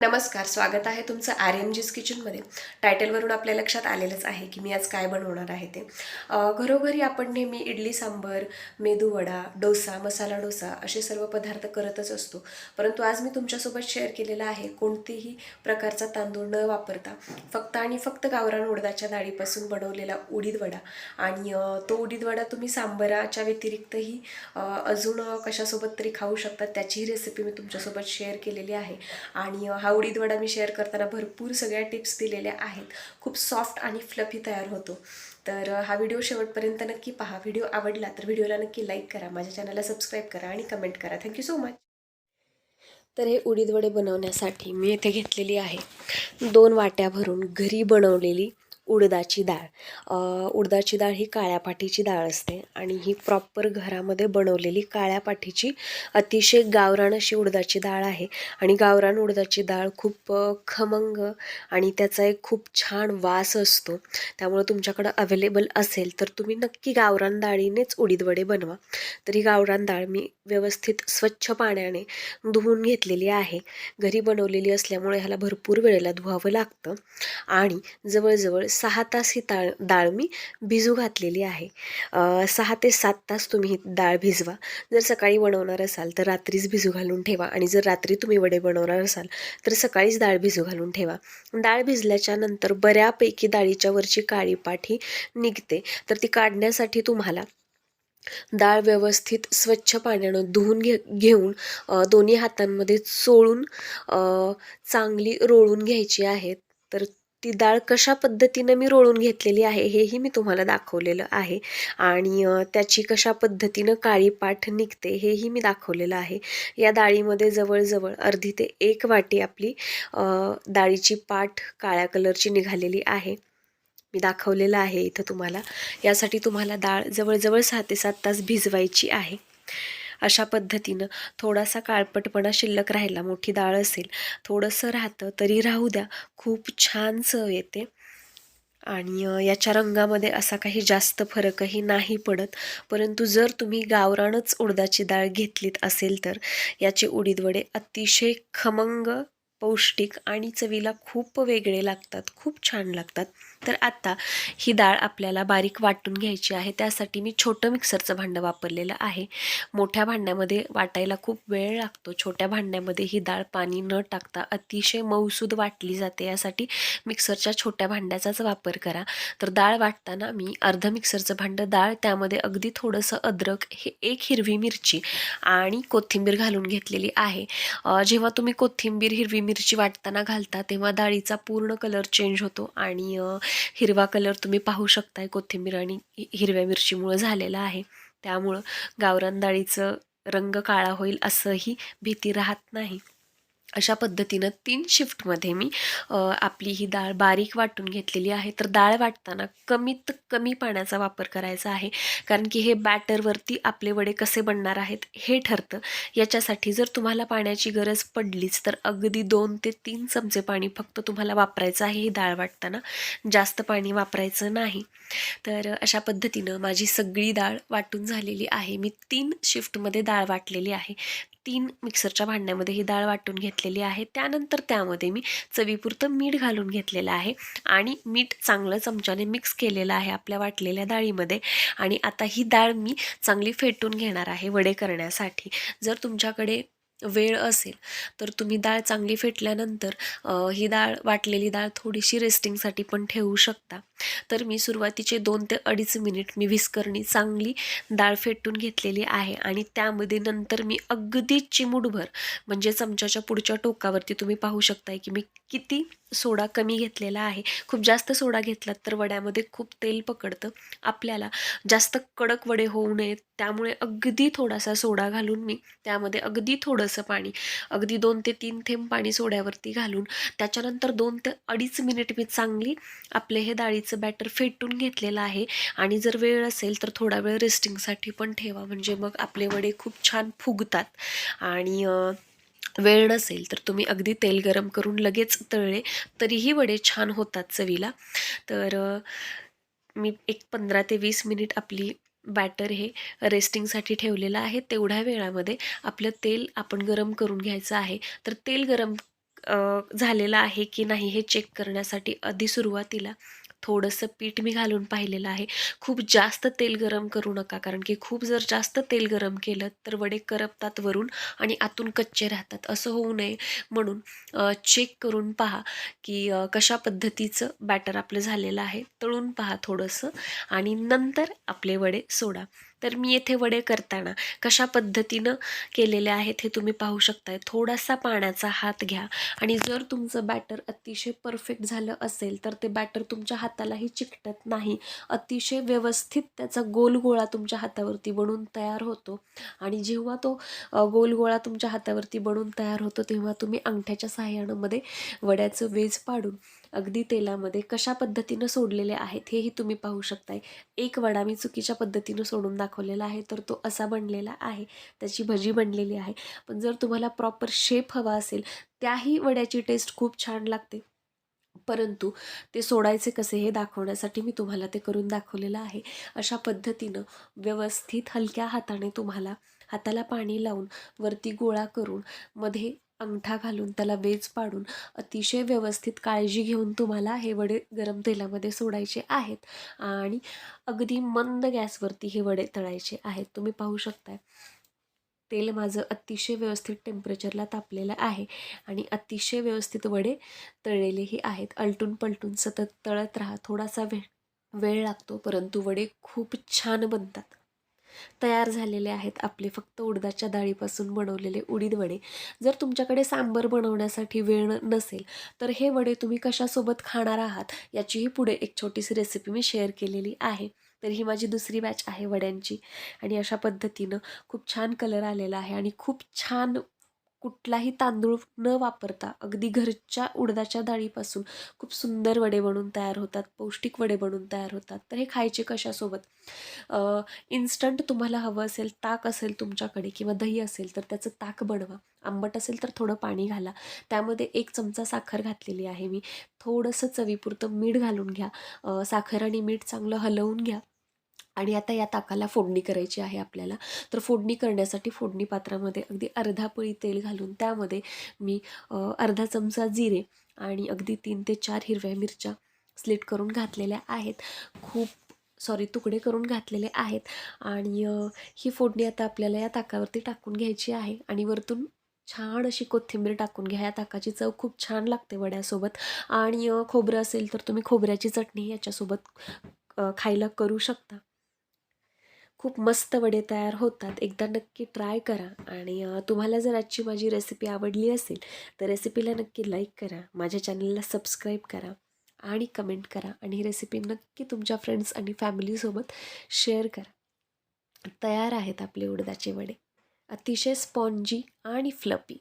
नमस्कार स्वागत आहे तुमचं आर एम जीस किचनमध्ये टायटलवरून आपल्या लक्षात आलेलंच आहे की मी आज काय बनवणार आहे ते. घरोघरी आपण नेहमी इडली सांबर मेदूवडा डोसा मसाला डोसा असे सर्व पदार्थ करतच असतो. परंतु आज मी तुमच्यासोबत शेअर केलेला आहे कोणतेही प्रकारचा तांदूळ न वापरता फक्त आणि फक्त गावरान उडदाच्या डाळीपासून बनवलेला उडीद वडा. आणि तो उडीद वडा तुम्ही सांबराच्या व्यतिरिक्तही अजून कशासोबत तरी खाऊ शकता त्याचीही रेसिपी मी तुमच्यासोबत शेअर केलेली आहे. आणि हा हा उडीद वडा मी शेअर करताना भरपूर सगळ्या टिप्स दिलेल्या आहेत. खूप सॉफ्ट आणि फ्लफी तयार होतो. तर हा व्हिडिओ शेवटपर्यंत नक्की पहा. व्हिडिओ आवडला तर व्हिडिओला नक्की लाईक करा. माझ्या चॅनलला सबस्क्राईब करा आणि कमेंट करा. थँक्यू सो मच तर हे उडीद वडे बनवण्यासाठी मी येथे घेतलेली आहे दोन वाट्या भरून घरी बनवलेली उडदाची डाळ. उडदाची डाळ ही काळ्या पाठीची डाळ असते आणि ही प्रॉपर घरामध्ये बनवलेली काळ्या पाठीची अतिशय गावरान अशी उडदाची डाळ आहे. आणि गावरान उडदाची डाळ खूप खमंग आणि त्याचा एक खूप छान वास असतो. त्यामुळे तुमच्याकडं अवेलेबल असेल तर तुम्ही नक्की गावरान डाळीनेच उडीदवडे बनवा. तर ही गावरान डाळ मी व्यवस्थित स्वच्छ पाण्याने धुवून घेतलेली आहे. घरी बनवलेली असल्यामुळे ह्याला भरपूर वेळेला धुवावं लागतं. आणि जवळजवळ सहा तास ही ताळ डाळ मी भिजू घातलेली आहे. सहा ते सात तास तुम्ही ही डाळ भिजवा. जर सकाळी बनवणार असाल तर रात्रीच भिजू घालून ठेवा आणि जर रात्री तुम्ही वडे बनवणार असाल तर सकाळीच डाळ भिजू घालून ठेवा. डाळ भिजल्याच्या नंतर बऱ्यापैकी डाळीच्या वरची काळी पाठी निघते. तर ती काढण्यासाठी तुम्हाला डाळ व्यवस्थित स्वच्छ पाण्यानं धुवून घे घेऊन दोन्ही हातांमध्ये चोळून चांगली रोळून घ्यायची आहे. तर ती डाळ कशा पद्धतीनं मी रोळून घेतलेली आहे हेही मी तुम्हाला दाखवलेलं आहे. आणि त्याची कशा पद्धतीनं काळी पाठ निघते हेही मी दाखवलेलं आहे. या डाळीमध्ये जवळजवळ अर्धी ते एक वाटी आपली डाळीची पाठ काळ्या कलरची निघालेली आहे. मी दाखवलेलं आहे इथं तुम्हाला. यासाठी तुम्हाला डाळ जवळजवळ सहा ते सात तास भिजवायची आहे. अशा पद्धतीनं थोडासा काळपटपणा शिल्लक राहिला. मोठी डाळ असेल थोडंसं राहतं तरी राहू द्या. खूप छान चव येते. आणि याच्या रंगामध्ये असा काही जास्त फरकही नाही पडत. परंतु जर तुम्ही गावरानच उडदाची डाळ घेतलीत असेल तर याचे उडीदवडे अतिशय खमंग पौष्टिक आणि चवीला खूप वेगळे लागतात. खूप छान लागतात. तर आता ही डाळ आपल्याला बारीक वाटून घ्यायची आहे. त्यासाठी मी छोटं मिक्सरचं भांडं वापरलेलं आहे. मोठ्या भांड्यामध्ये वाटायला खूप वेळ लागतो. छोट्या भांड्यामध्ये ही डाळ पाणी न टाकता अतिशय मऊसूद वाटली जाते. यासाठी मिक्सरच्या छोट्या भांड्याचाच वापर करा. तर डाळ वाटताना मी अर्ध मिक्सरचं भांडं डाळ त्यामध्ये अगदी थोडंसं अद्रक हे एक हिरवी मिरची आणि कोथिंबीर घालून घेतलेली आहे. जेव्हा तुम्ही कोथिंबीर हिरवी मिरची वाटताना घालता तेव्हा डाळीचा पूर्ण कलर चेंज होतो आणि हिरवा कलर तुम्ही पाहू शकताय. कोथिंबीर आणि हिरव्या मिरचीमुळं झालेला आहे. त्यामुळं गावरान डाळीचं रंग काळा होईल असंही भीती राहत नाही. अशा पद्धतीनं तीन शिफ्टमध्ये मी आपली ही डाळ बारीक वाटून घेतलेली आहे. तर डाळ वाटताना कमीत कमी पाण्याचा वापर करायचा आहे. कारण की हे बॅटरवरती आपले वडे कसे बनणार आहेत हे ठरतं. याच्यासाठी जर तुम्हाला पाण्याची गरज पडलीच तर अगदी दोन ते तीन चमचे पाणी फक्त तुम्हाला वापरायचं आहे ही डाळ वाटताना. जास्त पाणी वापरायचं नाही. तर अशा पद्धतीनं माझी सगळी डाळ वाटून झालेली आहे. मी तीन शिफ्टमध्ये डाळ वाटलेली आहे. तीन मिक्सरच्या भांड्यामध्ये ही डाळ वाटून घेतलेली आहे. त्यानंतर त्यामध्ये मी चवीपुरतं मीठ घालून घेतलेलं आहे आणि मीठ चांगलं चमच्याने मिक्स केलेलं आहे आपल्या वाटलेल्या डाळीमध्ये. आणि आता ही डाळ मी चांगली फेटून घेणार आहे वडे करण्यासाठी. जर तुमच्याकडे वेळ असेल तर तुम्ही डाळ चांगली फेटल्यानंतर ही डाळ वाटलेली डाळ थोडीशी रेस्टिंगसाठी पण ठेवू शकता. तर मी सुरुवातीचे दोन ते अडीच मिनिट मी विस्करणी चांगली डाळ फेटून घेतलेली आहे आणि त्यामध्ये नंतर मी अगदी चिमूटभर म्हणजे चमच्याच्या पुढच्या टोकावरती तुम्ही पाहू शकताय की मी किती सोडा कमी घेतलेला आहे. खूप जास्त सोडा घेतलात तर वड्यामध्ये खूप तेल पकडतं आपल्याला. जास्त कडक वडे होऊ नयेत त्यामुळे अगदी थोडासा सोडा घालून मी त्यामध्ये अगदी थोडंसं पाणी अगदी दोन ते तीन थेंब पाणी सोड्यावरती घालून त्याच्यानंतर दोन ते अडीच मिनिट मी चांगली आपले हे डाळीचं बॅटर फेटून घेतलेलं आहे. आणि जर वेळ असेल तर थोडा वेळ रेस्टिंगसाठी पण ठेवा. म्हणजे मग आपले वडे खूप छान फुगतात. आणि वेळ नसेल तर तुम्ही अगदी तेल गरम करून लगेच तळले तरीही वडे छान होतात चवीला. तर मी एक पंधरा ते वीस मिनिट आपली बॅटर हे रेस्टिंगसाठी ठेवलेलं आहे. तेवढ्या वेळामध्ये आपलं तेल आपण गरम करून घ्यायचं आहे. तर तेल गरम झालेलं आहे की नाही हे चेक करण्यासाठी आधी सुरुवातीला थोडंसं पीठ मी घालून पाहिलेलं आहे. खूप जास्त तेल गरम करू नका कारण की खूप जर जास्त तेल गरम केलं तर वडे करपतात वरून आणि आतून कच्चे राहतात. असं होऊ नये. म्हणून चेक करून पहा की कशा पद्धतीचं बॅटर आपलं झालेलं आहे. तळून पहा थोडंसं आणि नंतर आपले वडे सोडा. तर मी येथे वडे करताना कशा पद्धतीनं केलेले आहेत हे तुम्ही पाहू शकताय. थोडासा पाण्याचा हात घ्या आणि जर तुमचं बॅटर अतिशय परफेक्ट झालं असेल तर ते बॅटर तुमच्या हातालाही चिकटत नाही. अतिशय व्यवस्थित त्याचा गोल गोळा तुमच्या हातावरती बनून तयार होतो आणि जेव्हा तो गोल गोळा तुमच्या हातावरती बनून तयार होतो तेव्हा तुम्ही अंगठ्याच्या सहाय्यानं मध्ये वड्याचं वेज पाडून अगदी तेलामध्ये कशा पद्धतीनं सोडलेले आहेत हेही तुम्ही पाहू शकताय. एक वडा मी चुकीच्या पद्धतीनं सोडून दाखवलेला आहे तर तो असा बनलेला आहे. त्याची भजी बनलेली आहे. पण जर तुम्हाला प्रॉपर शेप हवा असेल त्याही वड्याची टेस्ट खूप छान लागते. परंतु ते सोडायचे कसे हे दाखवण्यासाठी मी तुम्हाला ते करून दाखवलेलं आहे. अशा पद्धतीनं व्यवस्थित हलक्या हाताने तुम्हाला हाताला पाणी लावून वरती गोळा करून मध्ये अंगठा घालून त्याला वेज पाडून अतिशय व्यवस्थित काळजी घेऊन तुम्हाला हे वडे गरम तेलामध्ये सोडायचे आहेत आणि अगदी मंद गॅसवरती हे वडे तळायचे आहेत. तुम्ही पाहू शकताय तेल माझं अतिशय व्यवस्थित टेम्परेचरला तापलेलं आहे आणि अतिशय व्यवस्थित वडे तळलेलेही आहेत. अलटून पलटून सतत तळत राहा. थोडासा वेळ वेळ लागतो परंतु वडे खूप छान बनतात. तयार झालेले आहेत आपले फक्त उडदाच्या डाळीपासून बनवलेले उडीद वडे. जर तुमच्याकडे सांबर बनवण्यासाठी वेळ नसेल तर हे वडे तुम्ही कशासोबत खाणार आहात याचीही पुढे एक छोटीशी रेसिपी मी शेअर केलेली आहे. तर ही माझी दुसरी बॅच आहे वड्यांची. आणि अशा पद्धतीनं खूप छान कलर आलेला आहे आणि खूप छान कुठलाही तांदूळ न वापरता अगदी घरच्या उडदाच्या डाळीपासून खूप सुंदर वडे बनून तयार होतात पौष्टिक वडे बनून तयार होतात. तर हे खायचे कशासोबत? इन्स्टंट तुम्हाला हवं असेल ताक असेल तुमच्याकडे किंवा दही असेल तर त्याचं ताक बनवा. आंबट असेल तर थोडं पाणी घाला. त्यामध्ये एक चमचा साखर घातलेली आहे मी. थोडंसं चवीपुरतं मीठ घालून घ्या. साखर आणि मीठ चांगलं हलवून घ्या. आणि आता या ताकाला फोडणी करायची आहे आपल्याला. तर फोडणी करण्यासाठी फोडणी पात्रामध्ये अगदी अर्धा पळी तेल घालून त्यामध्ये मी अर्धा चमचा जिरे आणि अगदी तीन ते चार हिरव्या मिरच्या स्लिट करून घातलेल्या आहेत. खूप सॉरी तुकडे करून घातलेले आहेत. आणि ही फोडणी आता आपल्याला या ताकावरती टाकून घ्यायची आहे. आणि वरतून छान अशी कोथिंबीर टाकून घ्या. या ताकाची चव खूप छान लागते वड्यासोबत. आणि खोबरं असेल तर तुम्ही खोबऱ्याची चटणी याच्यासोबत खायला करू शकता. खूप मस्त वडे तयार होतात. एकदा नक्की ट्राय करा आणि तुम्हाला जर आजची माझी रेसिपी आवडली असेल तर रेसिपीला नक्की लाईक करा माझ्या चॅनलला सबस्क्राईब करा आणि कमेंट करा आणि ही रेसिपी नक्की तुमच्या फ्रेंड्स आणि फॅमिलीसोबत शेअर करा. तयार आहेत आपले उडदाचे वडे. अतिशय स्पॉन्जी आणि फ्लपी